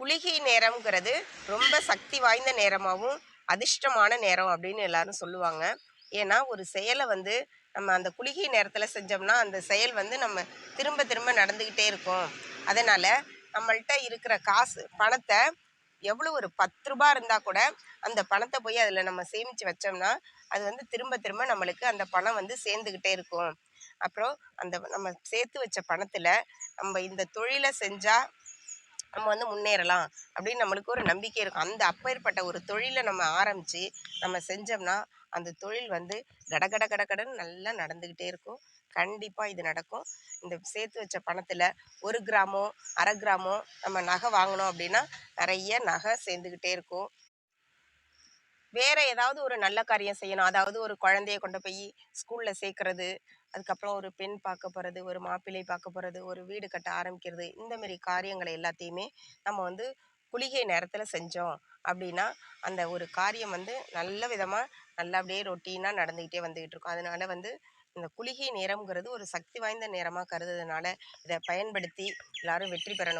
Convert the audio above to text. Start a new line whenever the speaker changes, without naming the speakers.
குளிகை நேரம்ங்கிறது ரொம்ப சக்தி வாய்ந்த நேரமாகவும் அதிர்ஷ்டமான நேரம் அப்படின்னு எல்லாரும் சொல்லுவாங்க. ஏன்னா ஒரு செயலை வந்து நம்ம அந்த குளிகை நேரத்தில் செஞ்சோம்னா அந்த செயல் வந்து நம்ம திரும்ப திரும்ப நடந்துக்கிட்டே இருக்கும். அதனால் நம்மள்ட்ட இருக்கிற காசு பணத்தை எவ்வளோ ஒரு பத்து ரூபா இருந்தால் கூட அந்த பணத்தை போய் அதில் நம்ம சேமித்து வச்சோம்னா அது வந்து திரும்ப திரும்ப நம்மளுக்கு அந்த பணம் வந்து சேர்ந்துக்கிட்டே இருக்கும். அப்புறம் அந்த நம்ம சேர்த்து வச்ச பணத்தில் நம்ம இந்த தொழிலை செஞ்சால் நம்ம வந்து முன்னேறலாம் அப்படின்னு நம்மளுக்கு ஒரு நம்பிக்கை இருக்கும். அந்த அப்பேற்பட்ட ஒரு தொழிலை நம்ம ஆரம்பித்து நம்ம செஞ்சோம்னா அந்த தொழில் வந்து கடகட கடகடன்னு நல்லா நடந்துக்கிட்டே இருக்கும். கண்டிப்பாக இது நடக்கும். இந்த சேர்த்து வச்ச பணத்தில் ஒரு கிராமோ அரை கிராமம் நம்ம நகை வாங்கினோம் அப்படின்னா நிறைய நகை சேர்ந்துக்கிட்டே இருக்கும். வேற ஏதாவது ஒரு நல்ல காரியம் செய்யணும். அதாவது ஒரு குழந்தைய கொண்டு போய் ஸ்கூலில் சேர்க்கறது அதுக்கப்புறம் ஒரு பெண் பார்க்க போகிறது ஒரு மாப்பிள்ளை பார்க்க போகிறது ஒரு வீடு கட்ட ஆரம்பிக்கிறது இந்த மாதிரி காரியங்களை எல்லாத்தையுமே நம்ம வந்து குளிகை நேரத்தில் செஞ்சோம் அப்படின்னா அந்த ஒரு காரியம் வந்து நல்ல விதமாக நல்லா அப்படியே ரொட்டீனாக நடந்துக்கிட்டே வந்துக்கிட்டு இருக்கும். அதனால வந்து இந்த குளிகை நேரம்ங்கிறது ஒரு சக்தி வாய்ந்த நேரமாக கருதுறதுனால இதை பயன்படுத்தி எல்லாரும் வெற்றி பெறணும்.